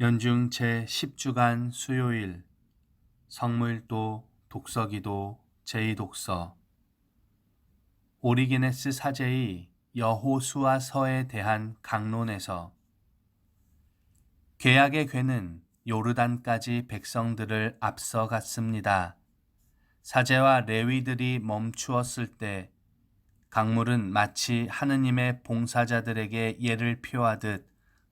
연중 제10주간 수요일 성무일도 독서기도 제2독서 오리게네스 사제의 여호수아 서에 대한 강론에서 계약의 괴는 요르단까지 백성들을 앞서갔습니다. 사제와 레위들이 멈추었을 때 강물은 마치 하느님의 봉사자들에게 예를 표하듯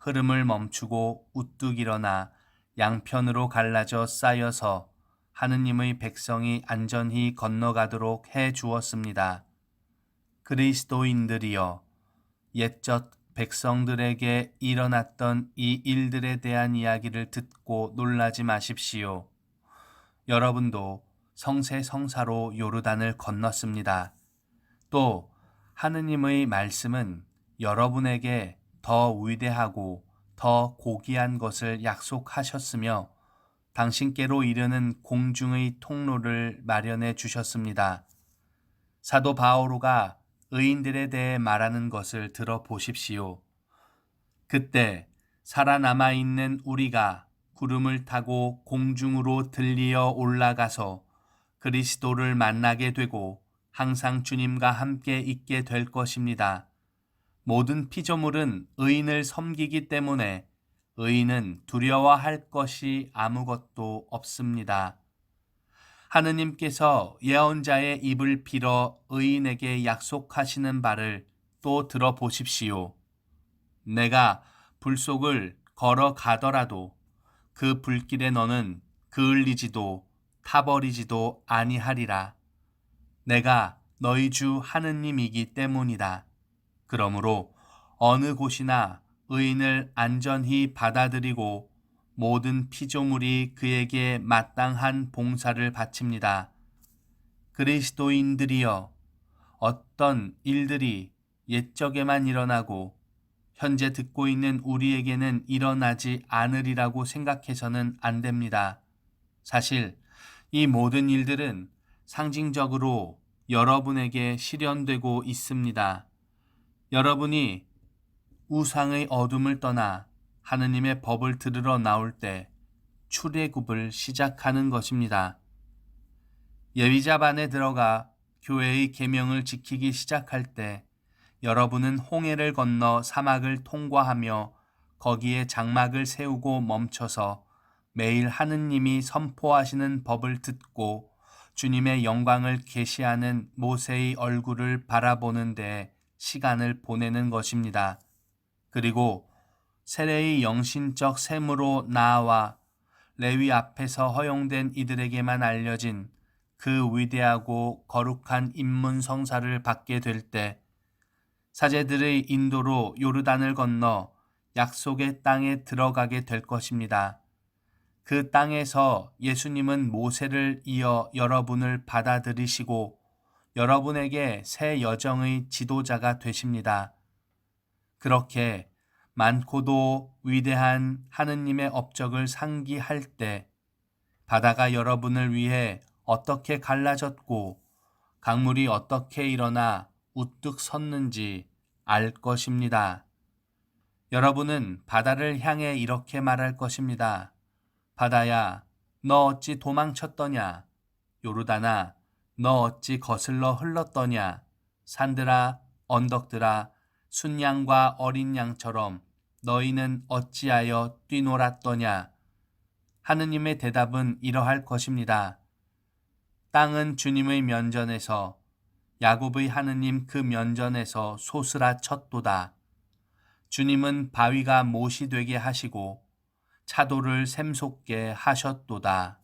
흐름을 멈추고 우뚝 일어나 양편으로 갈라져 쌓여서 하느님의 백성이 안전히 건너가도록 해 주었습니다. 그리스도인들이여 옛적 백성들에게 일어났던 이 일들에 대한 이야기를 듣고 놀라지 마십시오. 여러분도 성세성사로 요르단을 건넜습니다. 또 하느님의 말씀은 여러분에게 더 위대하고 더 고귀한 것을 약속하셨으며 당신께로 이르는 공중의 통로를 마련해 주셨습니다. 사도 바오로가 의인들에 대해 말하는 것을 들어보십시오. 그때 살아남아 있는 우리가 구름을 타고 공중으로 들리어 올라가서 그리스도를 만나게 되고 항상 주님과 함께 있게 될 것입니다. 모든 피조물은 의인을 섬기기 때문에 의인은 두려워할 것이 아무것도 없습니다. 하느님께서 예언자의 입을 빌어 의인에게 약속하시는 바를 또 들어보십시오. 내가 불 속을 걸어가더라도 그 불길에 너는 그을리지도 타버리지도 아니하리라. 내가 너희 주 하느님이기 때문이다. 그러므로 어느 곳이나 의인을 안전히 받아들이고 모든 피조물이 그에게 마땅한 봉사를 바칩니다. 그리스도인들이여 어떤 일들이 옛적에만 일어나고 현재 듣고 있는 우리에게는 일어나지 않으리라고 생각해서는 안 됩니다. 사실 이 모든 일들은 상징적으로 여러분에게 실현되고 있습니다. 여러분이 우상의 어둠을 떠나 하느님의 법을 들으러 나올 때 출애굽을 시작하는 것입니다. 예비자 반에 들어가 교회의 계명을 지키기 시작할 때 여러분은 홍해를 건너 사막을 통과하며 거기에 장막을 세우고 멈춰서 매일 하느님이 선포하시는 법을 듣고 주님의 영광을 계시하는 모세의 얼굴을 바라보는데 시간을 보내는 것입니다. 그리고 세례의 영신적 셈으로 나아와 레위 앞에서 허용된 이들에게만 알려진 그 위대하고 거룩한 입문 성사를 받게 될 때 사제들의 인도로 요르단을 건너 약속의 땅에 들어가게 될 것입니다. 그 땅에서 예수님은 모세를 이어 여러분을 받아들이시고 여러분에게 새 여정의 지도자가 되십니다. 그렇게 많고도 위대한 하느님의 업적을 상기할 때 바다가 여러분을 위해 어떻게 갈라졌고 강물이 어떻게 일어나 우뚝 섰는지 알 것입니다. 여러분은 바다를 향해 이렇게 말할 것입니다. 바다야, 너 어찌 도망쳤더냐? 요르다나, 너 어찌 거슬러 흘렀더냐? 산들아, 언덕들아, 순양과 어린 양처럼 너희는 어찌하여 뛰놀았더냐? 하느님의 대답은 이러할 것입니다. 땅은 주님의 면전에서 야곱의 하느님 그 면전에서 소스라 쳤도다. 주님은 바위가 못이 되게 하시고 차도를 샘솟게 하셨도다.